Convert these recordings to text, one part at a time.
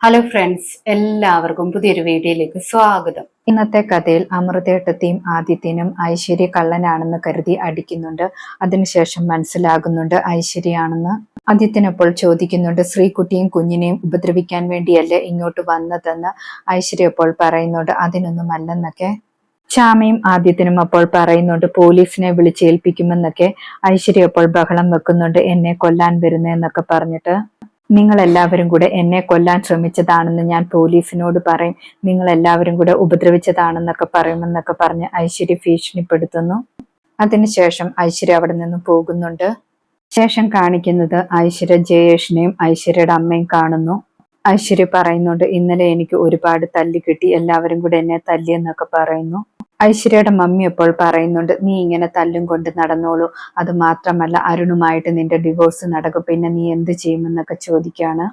Hello friends എല്ലാവർക്കും പുതിയൊരു വീഡിയോയിലേക്ക് സ്വാഗതം. ഇന്നത്തെ കഥയിൽ അമൃതേട്ടത്തെയും ആദിത്യനും ഐശ്വര്യ കള്ളനാണെന്ന് കരുതി അടിക്കുന്നുണ്ട്. അതിനുശേഷം മനസ്സിലാകുന്നുണ്ട് ഐശ്വര്യയാണെന്ന് ആദിത്യനപ്പോൾ ചോദിക്കുന്നുണ്ട് ശ്രീകുട്ടിയും കുഞ്ഞിനെയും ഉപദ്രവിക്കാൻ വേണ്ടിയല്ലേ ഇങ്ങോട്ട് വന്നതെന്ന്? ഐശ്വര്യ അപ്പോൾ പറയുന്നുണ്ട് അതിനൊന്നും അല്ലെന്നൊക്കെ ശ്യാമയും ആദ്യത്തിനും അപ്പോൾ പറയുന്നുണ്ട് പോലീസിനെ വിളിച്ചേൽപ്പിക്കുമെന്നൊക്കെ. ഐശ്വര്യ അപ്പോൾ ബഹളം വെക്കുന്നുണ്ട് എന്നെ കൊല്ലാൻ വരുന്നെന്നൊക്കെ പറഞ്ഞിട്ട്. നിങ്ങൾ എല്ലാവരും കൂടെ എന്നെ കൊല്ലാൻ ശ്രമിച്ചതാണെന്ന് ഞാൻ പോലീസിനോട് പറയും. നിങ്ങൾ എല്ലാവരും കൂടെ ഉപദ്രവിച്ചതാണെന്നൊക്കെ പറയുമെന്നൊക്കെ പറഞ്ഞ് ഐശ്വര്യ ഭീഷണിപ്പെടുത്തുന്നു. അതിനുശേഷം ഐശ്വര്യ അവിടെ നിന്ന് പോകുന്നുണ്ട്. ശേഷം കാണിക്കുന്നത് ഐശ്വര്യ ജയേഷിനെയും ഐശ്വര്യയുടെ അമ്മയും കാണുന്നു. ഐശ്വര്യ പറയുന്നുണ്ട് ഇന്നലെ എനിക്ക് ഒരുപാട് തല്ലി കിട്ടി എല്ലാവരും കൂടെ എന്നെ തല്ലി എന്നൊക്കെ പറയുന്നു. ഐശ്വര്യയുടെ മമ്മി അപ്പോൾ പറയുന്നുണ്ട് നീ ഇങ്ങനെ തല്ലും കൊണ്ട് നടന്നോളൂ അത് മാത്രമല്ല അരുണുമായിട്ട് നിന്റെ ഡിവോഴ്സ് നടക്കും പിന്നെ നീ എന്ത് ചെയ്യുമെന്നൊക്കെ ചോദിക്കുകയാണ്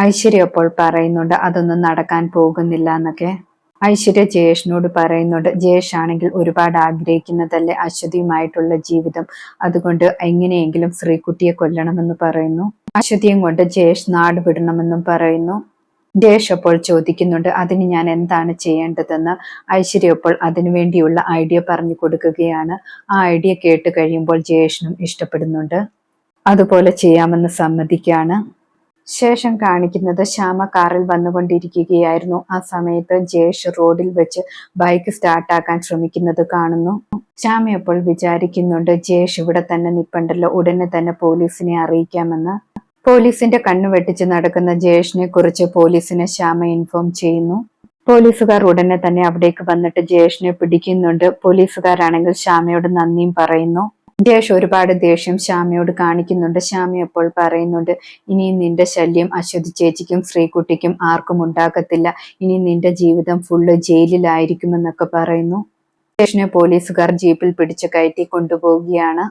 ഐശ്വര്യ അപ്പോൾ പറയുന്നുണ്ട് അതൊന്നും നടക്കാൻ പോകുന്നില്ല എന്നൊക്കെ. ഐശ്വര്യ ജയേഷിനോട് പറയുന്നുണ്ട് ജയേഷ് ആണെങ്കിൽ ഒരുപാട് ആഗ്രഹിക്കുന്നതല്ലേ അശ്വതിയുമായിട്ടുള്ള ജീവിതം? അതുകൊണ്ട് എങ്ങനെയെങ്കിലും ശ്രീകുട്ടിയെ കൊല്ലണമെന്ന് പറയുന്നു. അശ്വതിയും കൊണ്ട് ജയേഷ് നാട് വിടണമെന്നും പറയുന്നു. ജയേഷ് അപ്പോൾ ചോദിക്കുന്നുണ്ട് അതിന് ഞാൻ എന്താണ് ചെയ്യേണ്ടതെന്ന്? ഐശ്വര്യ അപ്പോൾ അതിനുവേണ്ടിയുള്ള ഐഡിയ പറഞ്ഞു കൊടുക്കുകയാണ്. ആ ഐഡിയ കേട്ട് കഴിയുമ്പോൾ ജയേഷിനും ഇഷ്ടപ്പെടുന്നുണ്ട്. അതുപോലെ ചെയ്യാമെന്ന് സമ്മതിക്കുകയാണ്. ശേഷം കാണിക്കുന്നത് ശ്യാമ കാറിൽ വന്നുകൊണ്ടിരിക്കുകയായിരുന്നു. ആ സമയത്ത് ജയേഷ് റോഡിൽ വെച്ച് ബൈക്ക് സ്റ്റാർട്ടാക്കാൻ ശ്രമിക്കുന്നത് കാണുന്നു. ശ്യാമ അപ്പോൾ വിചാരിക്കുന്നുണ്ട് ജയേഷ് ഇവിടെ തന്നെ നിപ്പണ്ടല്ലോ ഉടനെ തന്നെ പോലീസിനെ അറിയിക്കാമെന്ന്. പോലീസിന്റെ കണ്ണു വെട്ടിച്ച് നടക്കുന്ന ജയേഷിനെ കുറിച്ച് പോലീസിനെ ശ്യാമ ഇൻഫോം ചെയ്യുന്നു. പോലീസുകാർ ഉടനെ തന്നെ അവിടേക്ക് വന്നിട്ട് ജയേഷിനെ പിടിക്കുന്നുണ്ട്. പോലീസുകാരാണെങ്കിൽ ശ്യാമയോട് നന്ദിയും പറയുന്നു. ജയേഷ് ഒരുപാട് ദേഷ്യം ശ്യാമയോട് കാണിക്കുന്നുണ്ട്. ശ്യാമ അപ്പോൾ പറയുന്നുണ്ട് ഇനി നിന്റെ ശല്യം അശ്വതി ചേച്ചിക്കും ശ്രീകുട്ടിക്കും ആർക്കും ഉണ്ടാകത്തില്ല. ഇനി നിന്റെ ജീവിതം ഫുള്ള് ജയിലിലായിരിക്കുമെന്നൊക്കെ പറയുന്നു. ശേഷനെ പോലീസുകാർ ജീപ്പിൽ പിടിച്ചു കയറ്റി കൊണ്ടുപോവുകയാണ്.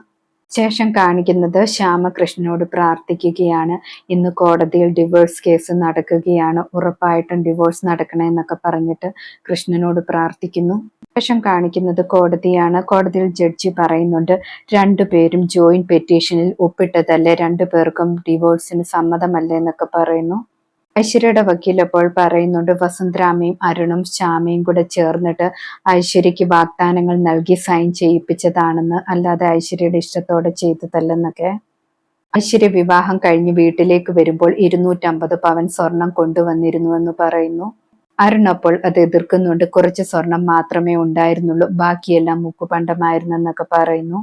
ശേഷം കാണിക്കുന്നത് ശ്യാമകൃഷ്ണനോട് പ്രാർത്ഥിക്കുകയാണ്. ഇന്ന് കോടതിയിൽ ഡിവോഴ്സ് കേസ് നടക്കുകയാണ്. ഉറപ്പായിട്ടും ഡിവോഴ്സ് നടക്കണമെന്നൊക്കെ പറഞ്ഞിട്ട് കൃഷ്ണനോട് പ്രാർത്ഥിക്കുന്നു. ശേഷം കാണിക്കുന്നത് കോടതിയാണ്. കോടതിയിൽ ജഡ്ജി പറയുന്നുണ്ട് രണ്ടുപേരും ജോയിന്റ് പെറ്റീഷനിൽ ഒപ്പിട്ടതല്ലേ? രണ്ടു പേർക്കും ഡിവോഴ്സിന് സമ്മതമല്ല? എന്നൊക്കെ പറയുന്നു. ഐശ്വര്യയുടെ വക്കീൽ അപ്പോൾ പറയുന്നുണ്ട് വസുന്ധരാമയും അരുണും ശ്യാമയും കൂടെ ചേർന്നിട്ട് ഐശ്വര്യക്ക് വാഗ്ദാനങ്ങൾ നൽകി സൈൻ ചെയ്യിപ്പിച്ചതാണെന്ന് അല്ലാതെ ഐശ്വര്യയുടെ ഇഷ്ടത്തോടെ ചെയ്തതല്ലെന്നൊക്കെ. ഐശ്വര്യ വിവാഹം കഴിഞ്ഞ് വീട്ടിലേക്ക് വരുമ്പോൾ ഇരുന്നൂറ്റമ്പത് പവൻ സ്വർണം കൊണ്ടുവന്നിരുന്നു എന്ന് പറയുന്നു. അരുൺ അപ്പോൾ അത് എതിർക്കുന്നുണ്ട്. കുറച്ച് സ്വർണം മാത്രമേ ഉണ്ടായിരുന്നുള്ളൂ. ബാക്കിയെല്ലാം മുക്കുപണ്ടമായിരുന്നെന്നൊക്കെ പറയുന്നു.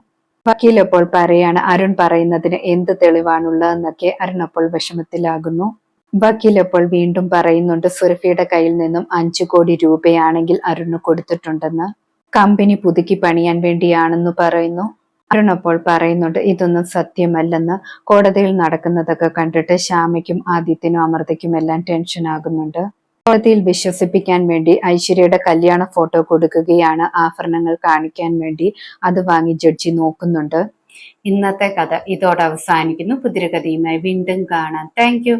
വക്കീൽ അപ്പോൾ പറയാണ് അരുൺ പറയുന്നതിന് എന്ത് തെളിവാണുള്ളതെന്നൊക്കെ അരുൺ അപ്പോൾ വിഷമത്തിലാകുന്നു. വക്കീൽ അപ്പോൾ വീണ്ടും പറയുന്നുണ്ട് സുരഫിയുടെ കയ്യിൽ നിന്നും അഞ്ചു കോടി രൂപയാണെങ്കിൽ അരുണ് കൊടുത്തിട്ടുണ്ടെന്ന്. കമ്പനി പുതുക്കി പണിയാൻ വേണ്ടിയാണെന്ന് പറയുന്നു. അരുൺ അപ്പോൾ പറയുന്നുണ്ട് ഇതൊന്നും സത്യമല്ലെന്ന്. കോടതിയിൽ നടക്കുന്നതൊക്കെ കണ്ടിട്ട് ശ്യാമയ്ക്കും ആദിത്യനും അമൃതയ്ക്കും എല്ലാം ടെൻഷൻ ആകുന്നുണ്ട് കോടതിയിൽ വിശ്വസിപ്പിക്കാൻ വേണ്ടി ഐശ്വര്യയുടെ കല്യാണ ഫോട്ടോ കൊടുക്കുകയാണ് ആഭരണങ്ങൾ കാണിക്കാൻ വേണ്ടി അത് വാങ്ങി ജഡ്ജി നോക്കുന്നുണ്ട്. ഇന്നത്തെ കഥ ഇതോടെ അവസാനിക്കുന്നു. പുതിരകഥയുമായി വീണ്ടും കാണാം. താങ്ക്